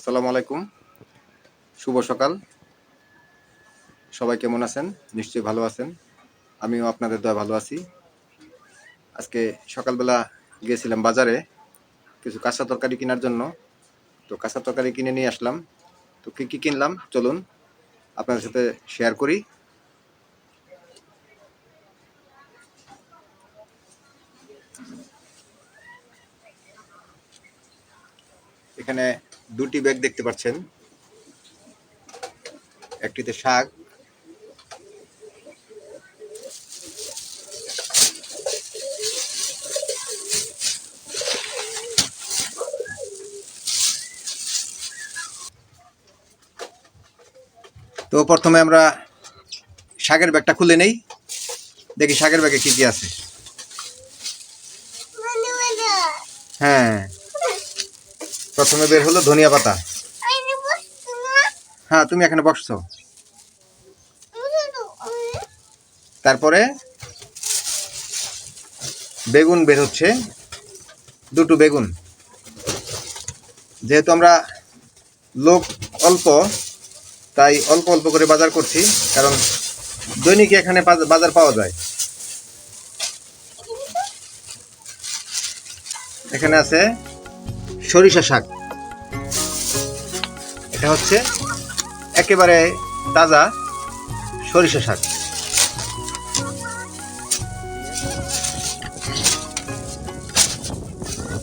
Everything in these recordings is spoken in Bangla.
আসসালামু আলাইকুম। শুভ সকাল। সবাই কেমন আছেন? নিশ্চয়ই ভালো আছেন। আমিও আপনাদের দয়া ভালো আছি। আজকে সকালবেলা গিয়েছিলাম বাজারে কিছু কাঁচা তরকারি কেনার জন্য। তো কাঁচা তরকারি কিনে নিয়ে আসলাম। তো কী কী কিনলাম? চলুন আপনাদের সাথে শেয়ার করি। এখানে দুটি ব্যাগ দেখতে পাচ্ছেন। একটিতে শাক। তো প্রথমে আমরা শাকের ব্যাগটা খুলে নেই। দেখি শাকের ব্যাগে কি কি আছে। হ্যাঁ। প্রথমে বের হলো ধনিয়া পাতা। হ্যাঁ তুমি এখানে বসছো। তারপরে বেগুন বের হচ্ছে দুটো বেগুন। যেহেতু আমরা লোক অল্প তাই অল্প অল্প করে বাজার করছি কারণ দৈনিক এখানে বাজ- বাজার পাওয়া যায়। এখানে আছে সরিষা শাক। এটা হচ্ছে একেবারে তাজা সরিষা শাক।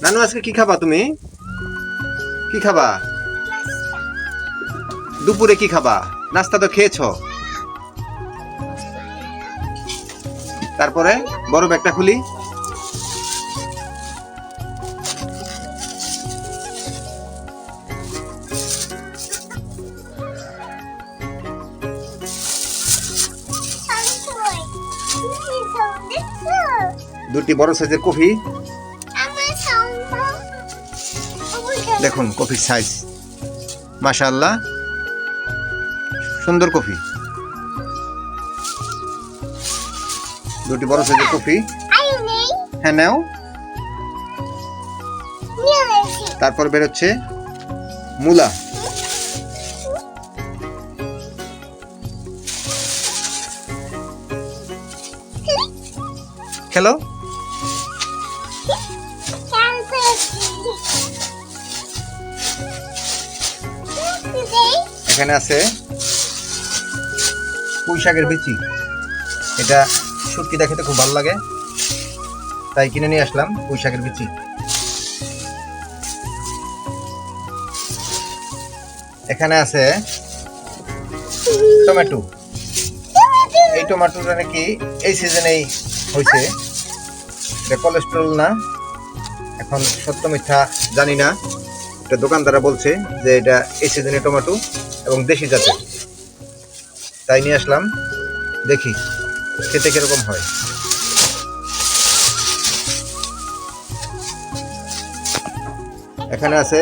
নানু, আজকে কি খাবা তুমি? কি খাবা? দুপুরে কি খাবা? নাস্তা তো খেয়েছ? তারপরে বড় ব্যাগটা খুলি। দুটি বড় সাইজের কফি। দেখুন কফির সাইজ মাশাআল্লাহ। সুন্দর কফি। দুটি বড় সাইজের কফি। হ্যাঁ নাও। তারপর বেরোচ্ছে মূলা। খেলো। এখানে আছে পুঁই শাকের বিচি। এটা শুটকি দেখাতে খুব ভালো লাগে। তাই কিনে নিয়ে আসলাম পুঁই শাকের বিচি। এখানে আছে টমেটো। এই টমেটোটা নাকি এই সিজনেই হয়েছে। এটা কোলেস্ট্রল না। এখন সত্য মিথ্যা জানি না। এটা দোকানদাররা বলছে যে এটা এই সিজনে টমেটো। এবং দেশি জাতের। তাই নিয়ে আসলাম। দেখি, খেতে কীরকম হয়। এখানে আছে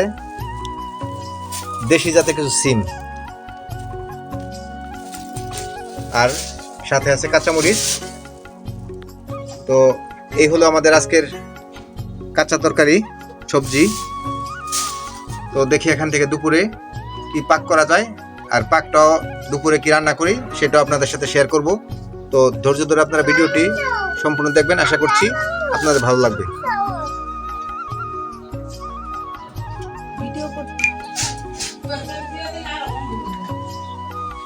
দেশি জাতের কিছু সিম। আর সাথে আছে কাঁচামরিচ। তো এই হলো আমাদের আজকের কাঁচা তরকারি, সবজি। তো দেখি এখান থেকে দুপুরে কি পাক করা যায়। আর পাকটাও দুপুরে কি রান্না করি সেটাও আপনাদের সাথে শেয়ার করব। তো ধৈর্য ধরে আপনারা ভিডিওটি সম্পূর্ণ দেখবেন আশা করছি আপনাদের ভালো লাগবে।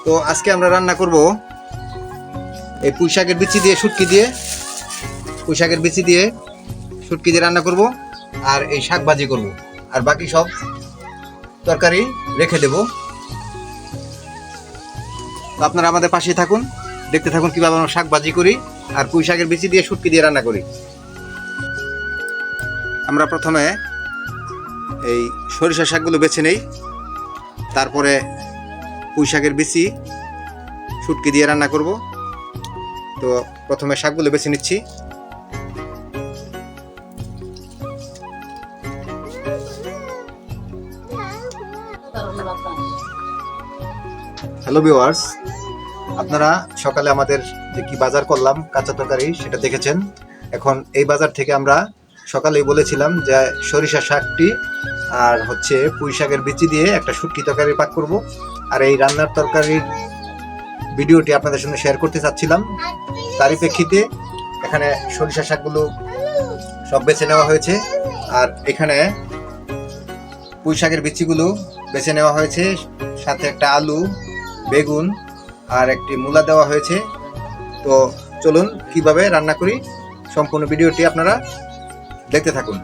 তো আজকে আমরা রান্না করব এই পুঁই শাকের বিচি দিয়ে শুটকি দিয়ে। পুঁই শাকের বিচি দিয়ে শুটকি দিয়ে রান্না করব আর এই শাক ভাজি করব। আর বাকি সব তরকারি রেখে দেব। তো আপনারা আমাদের পাশেই থাকুন, দেখতে থাকুন কীভাবে আমরা শাক ভাজি করি আর পুঁই শাকের বিচি দিয়ে শুটকি দিয়ে রান্না করি। আমরা প্রথমে এই সরিষা শাকগুলো বেছে নেই, তারপরে পুঁই শাকের বিচি, শুটকি দিয়ে রান্না করব। তো প্রথমে শাকগুলো বেছে নিচ্ছি। হ্যালো ভিওয়ার্স আপনারা সকালে আমাদের যে কি বাজার করলাম, কাঁচা তরকারি, সেটা দেখেছেন। এখন এই বাজার থেকে আমরা সকালেই বলেছিলাম যে সরিষা শাকটি আর হচ্ছে পুঁই শাকের বিচি দিয়ে একটা শুটকি তরকারি পাক করব। আর এই রান্নার তরকারির ভিডিওটি আপনাদের সঙ্গে শেয়ার করতে চাচ্ছিলাম। তারই প্রেক্ষিতে এখানে সরিষা শাকগুলো সব বেছে নেওয়া হয়েছে। আর এখানে পুঁই শাকের বিচিগুলো বেছে নেওয়া হয়েছে। সাথে একটা আলু বেগুন আর একটি মূলা দেওয়া হয়েছে। তো চলুন কীভাবে রান্না করি, সম্পূর্ণ ভিডিওটি আপনারা দেখতে থাকুন।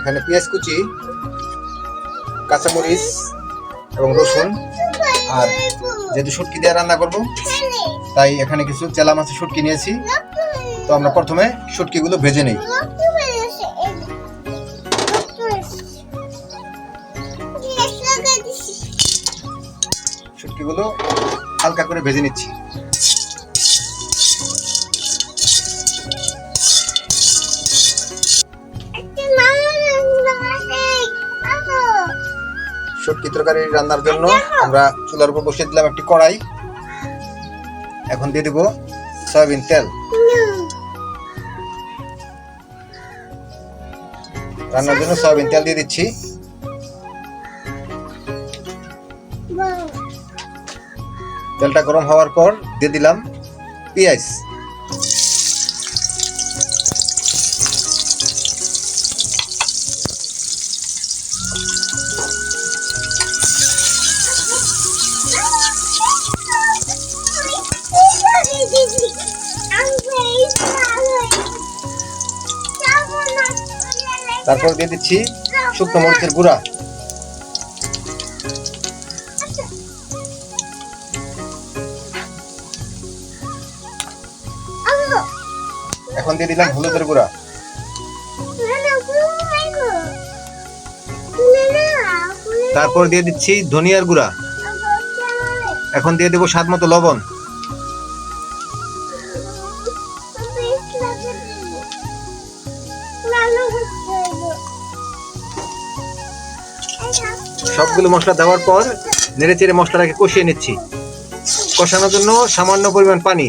এখানে পেঁয়াজ কুচি, কাঁচামরিচ এবং রসুন আর যেহেতু শুটকি দিয়ে রান্না করব, তাই এখানে কিছু চেলা মাছের শুটকি নিয়েছি। তো আমরা প্রথমে শুটকিগুলো ভেজে নেই। শুটকিগুলো হালকা করে ভেজে নিচ্ছি। তরকারি রান্নার জন্য আমরা চুলার উপর বসিয়ে দিলাম একটি কড়াই। এখন দিয়ে দিব সয়াবিন তেল। রান্নার জন্য সয়াবিন তেল দিয়ে দিচ্ছি। তেলটা গরম হওয়ার পর দিয়ে দিলাম পেঁয়াজ। তারপর দিয়ে দিচ্ছি শুকনো মরিচের গুঁড়া। এখন দিয়ে দিলাম হলুদের গুঁড়া। তারপর দিয়ে দিচ্ছি ধনিয়ার গুঁড়া। এখন দিয়ে দেবো স্বাদ মতো লবণ। সবগুলো মশলা দেওয়ার পর নেড়ে চেড়ে মশলাটাকে কষিয়ে নিচ্ছি। কষানোর জন্য সামান্য পরিমাণ পানি।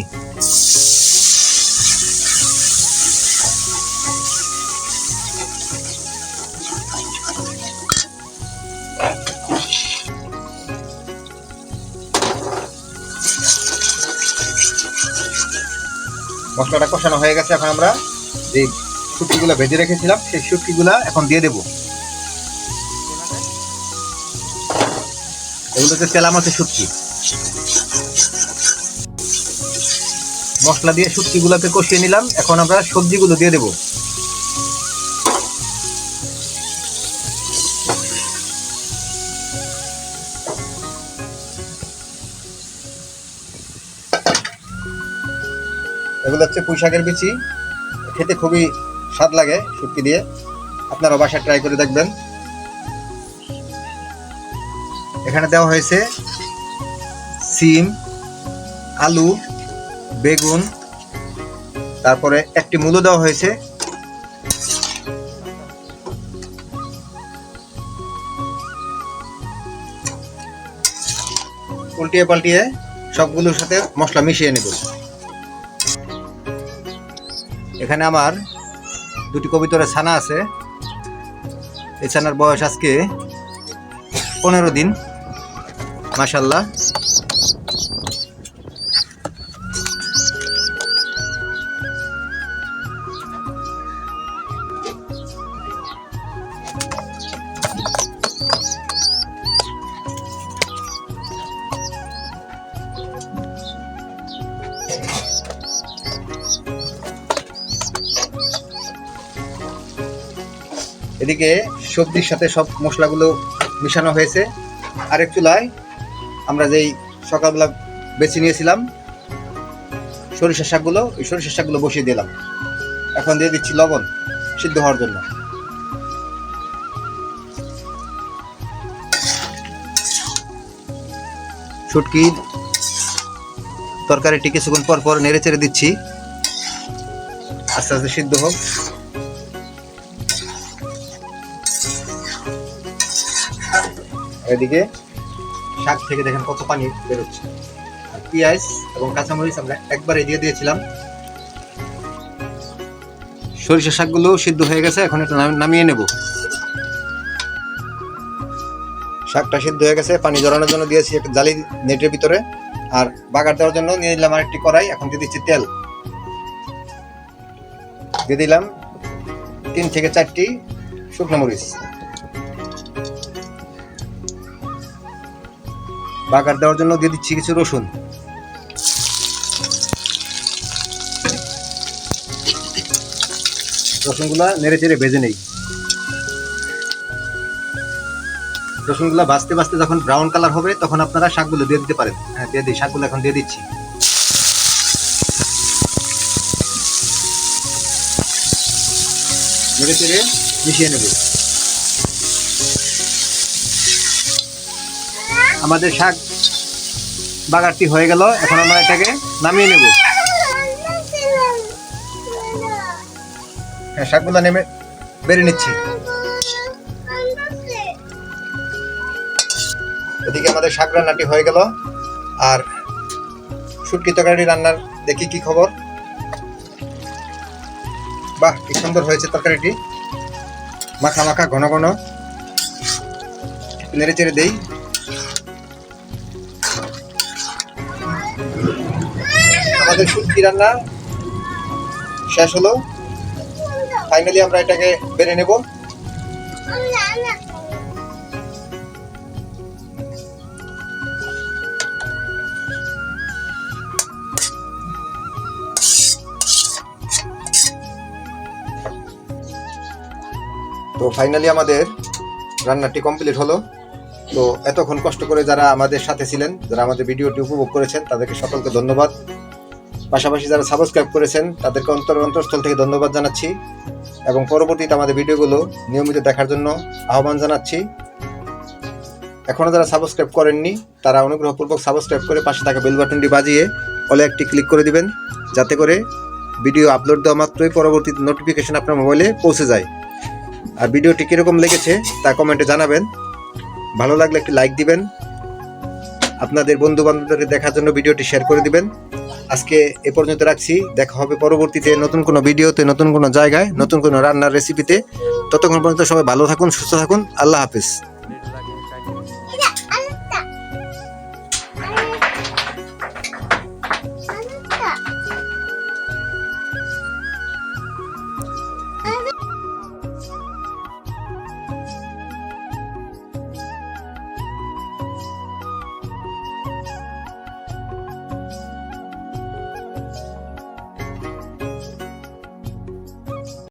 মশলাটা কষানো হয়ে গেছে এখন আমরা যে শুটকিগুলো ভেজে রেখেছিলাম, সেই শুটকিগুলো এখন দিয়ে দেব। এগুলো হচ্ছে তেলা মাছের শুটকি। মশলা দিয়ে শুটকিগুলোকে কষিয়ে নিলাম। এখন আমরা সবজিগুলো দিয়ে দেবো। এগুলো হচ্ছে পুঁই শাকের বিচি। খেতে খুবই স্বাদ লাগে শুটকি দিয়ে। আপনারা বাসায় ট্রাই করে দেখবেন। এখানে দেওয়া হয়েছে সিম, আলু, বেগুন, তারপরে একটি মূলো দেওয়া হয়েছে। উল্টিয়ে পাল্টিয়ে সবগুলোর সাথে মশলা মিশিয়ে নেব। এখানে আমার দুটি কবিতরের ছানা আছে। এই ছানার বয়স আজকে পনেরো দিন। মাসাল্লাহ এদিকে সবজির সাথে সব মশলাগুলো মিশানো হয়েছে। আরেক চুলায় আমরা যেই সকালবেলা বেছে নিয়েছিলাম, সরিষার শাকগুলো ওই সরিষার শাকগুলো বসিয়ে দিলাম। এখন দিয়ে দিচ্ছি লবণ সিদ্ধ হওয়ার জন্য। শুটকির তরকারিটি কিছুক্ষণ পর পর নেড়ে চেড়ে দিচ্ছি। আস্তে আস্তে সিদ্ধ হোক। এদিকে শাক থেকে দেখেন কত পানি বেরোচ্ছে। আর পেঁয়াজ এবং কাঁচামরিচ আমরা একবারে দিয়ে দিয়েছিলাম। সরিষা শাকগুলো সিদ্ধ হয়ে গেছে, এখন এটা নামিয়ে নেব। শাকটা সিদ্ধ হয়ে গেছে, পানি জড়ানোর জন্য দিয়েছি একটা জালি নেটের ভিতরে, আর বাগার দেওয়ার জন্য নিয়ে নিলাম আরেকটি কড়াই, এখন দিয়ে দিচ্ছি তেল। দিয়ে দিলাম তিন থেকে চারটি শুকনো মরিচ। বাগার দেওয়ার জন্য দিয়ে দিচ্ছি কিছু রসুন। রসুনগুলা নেড়ে চেড়ে ভেজে নেই। রসুনগুলা ভাজতে ভাজতে যখন ব্রাউন কালার হবে, তখন আপনারা শাকগুলো দিয়ে দিতে পারেন। হ্যাঁ দিয়ে দিই, শাকগুলো এখন দিয়ে দিচ্ছি। নেড়ে চেড়ে মিশিয়ে নেব। আমাদের শাক বাগারটি হয়ে গেল। এখন আমরা এটাকে নামিয়ে নেব। হ্যাঁ শাকগুলো নেমে বেড়ে নিচ্ছি। এদিকে আমাদের শাক রান্নাটি হয়ে গেল। আর শুটকি তরকারি রান্নার দেখি কি খবর? বাহ, কি সুন্দর হয়েছে তরকারিটি। মাখা মাখা ঘন ঘন। নেড়ে চেড়ে দেই। আমাদের শুটকি রান্না শেষ হলো। ফাইনালি আমরা এটাকে বেড়ে নেব। তো ফাইনালি আমাদের রান্নাটি কমপ্লিট হলো। তো এতক্ষণ কষ্ট করে যারা আমাদের সাথে ছিলেন, যারা আমাদের ভিডিওটি উপভোগ করেছেন, তাদেরকে সকলকে ধন্যবাদ। পাশাপাশি যারা সাবস্ক্রাইব করেছেন, তাদেরকে অন্তর অন্তরস্থল থেকে ধন্যবাদ জানাচ্ছি এবং পরবর্তীতে আমাদের ভিডিওগুলো নিয়মিত দেখার জন্য আহ্বান জানাচ্ছি। এখনও যারা সাবস্ক্রাইব করেননি, তারা অনুগ্রহপূর্বক সাবস্ক্রাইব করে পাশে থাকা বেল বাটনটি বাজিয়ে অলে একটি ক্লিক করে দিবেন, যাতে করে ভিডিও আপলোড দেওয়া মাত্রই পরবর্তী নোটিফিকেশন আপনার মোবাইলে পৌঁছে যায়। আর ভিডিওটি কীরকম লেগেছে, তা কমেন্টে জানাবেন। ভালো লাগলে একটি লাইক দিবেন। আপনাদের বন্ধু বান্ধবদের দেখার জন্য ভিডিওটি শেয়ার করে দিবেন। আজকে এ পর্যন্ত রাখছি। দেখা হবে পরবর্তীতে নতুন কোনো ভিডিওতে, নতুন কোনো জায়গায়, নতুন কোনো রান্নার রেসিপিতে ততক্ষণ পর্যন্ত সবাই ভালো থাকুন, সুস্থ থাকুন। আল্লাহ হাফিজ।